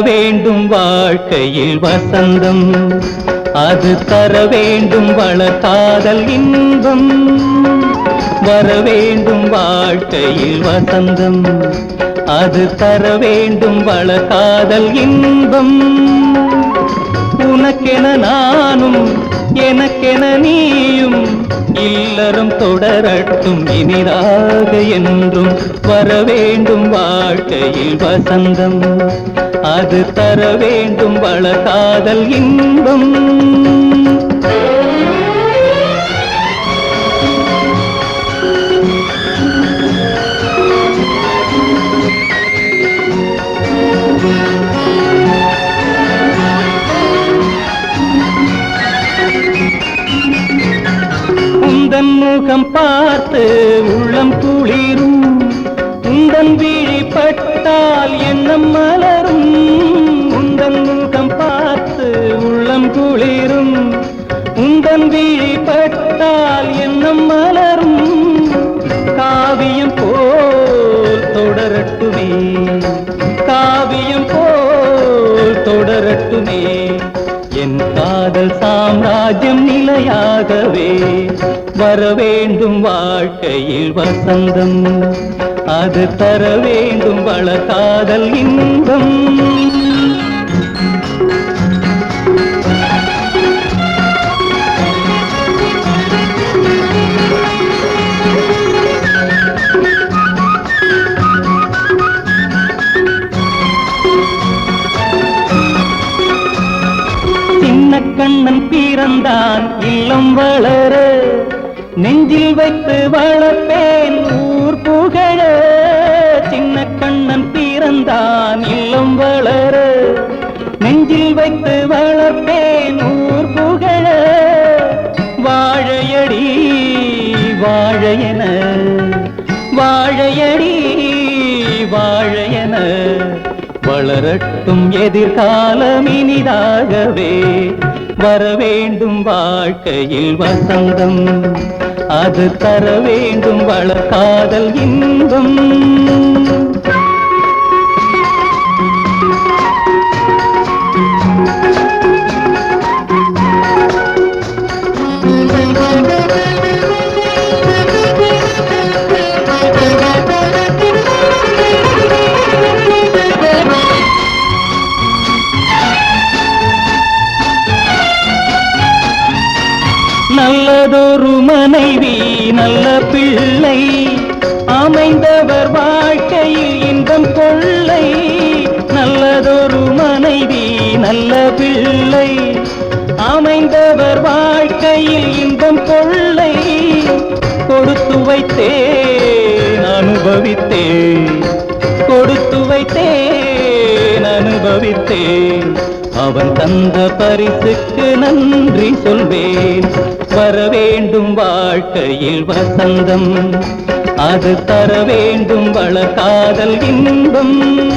வேண்டும் வாழ்க்கையில் வசந்தம். அது தர வேண்டும் வளர்காதல் இன்பம். வர வேண்டும் வாழ்க்கையில் வசந்தம். அது தர வேண்டும் வளர்காதல் இன்பம். உனக்கென நானும் எனக்கென நீயும் இல்லறம் தொடரட்டும் இனிதாக என்றும் வர வேண்டும் வாழ்க்கையில் வசந்தம். அது தர வேண்டும் வளர்காதல் இன்பம். முகம் பார்த்து உள்ளம் குளிரும். உந்தன் விழி எண்ணம் மலரும். உந்தன் முகம் பார்த்து உள்ளம் குளிரும். உந்தன் விழி எண்ணம் மலரும். காவியம் போல் தொடரட்டுமே. காவியம் போல் தொடரட்டுமே. என் காதல் சாம்ராஜ்யம் நிலையாகவே. வர வேண்டும் வாழ்க்கையில் வசந்தம். அது தர வேண்டும் வளர்காதல் இன்பம். கண்ணன் பிறந்தான் இல்லம் வளர நெஞ்சில் வைத்து வளர்ப்பே நான் இல்லம் வளர நெஞ்சில் வைத்து வளர்ப்பேன் ஊர் புகழ. வாழையடி வாழையன. வாழையடி வாழையன. வளரட்டும் எதிர்காலம் இனிதாகவே. வர வேண்டும் வாழ்க்கையில் வசந்தம். அது தர வேண்டும் வளர்காதல் இன்பம். நல்லதொரு மனைவி நல்ல பிள்ளை. அமைந்தவர் வாழ்க்கையில் இன்பம் கொள்ளை. நல்லதொரு மனைவி நல்ல பிள்ளை. அமைந்தவர் வாழ்க்கையில் இன்பம் கொள்ளை. கொடுத்து வைத்தே அனுபவித்தே கொடுத்து வைத்தேன் அனுபவித்தேன். அவன் தந்த பரிசுக்கு நன்றி சொல்வேன். வர வேண்டும் வாழ்க்கையில் வசந்தம். அது தர வேண்டும் வளர்காதல் இன்பம்.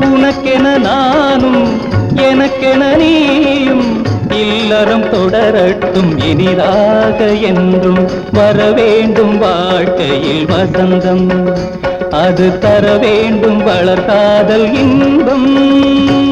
உனக்கென நானும் எனக்கென நீயும் இல்லறம் தொடரட்டும் இனிதாக என்றும் வர வேண்டும் வாழ்க்கையில் வசந்தம். அது தர வேண்டும் வளர்காதல் இன்பம்.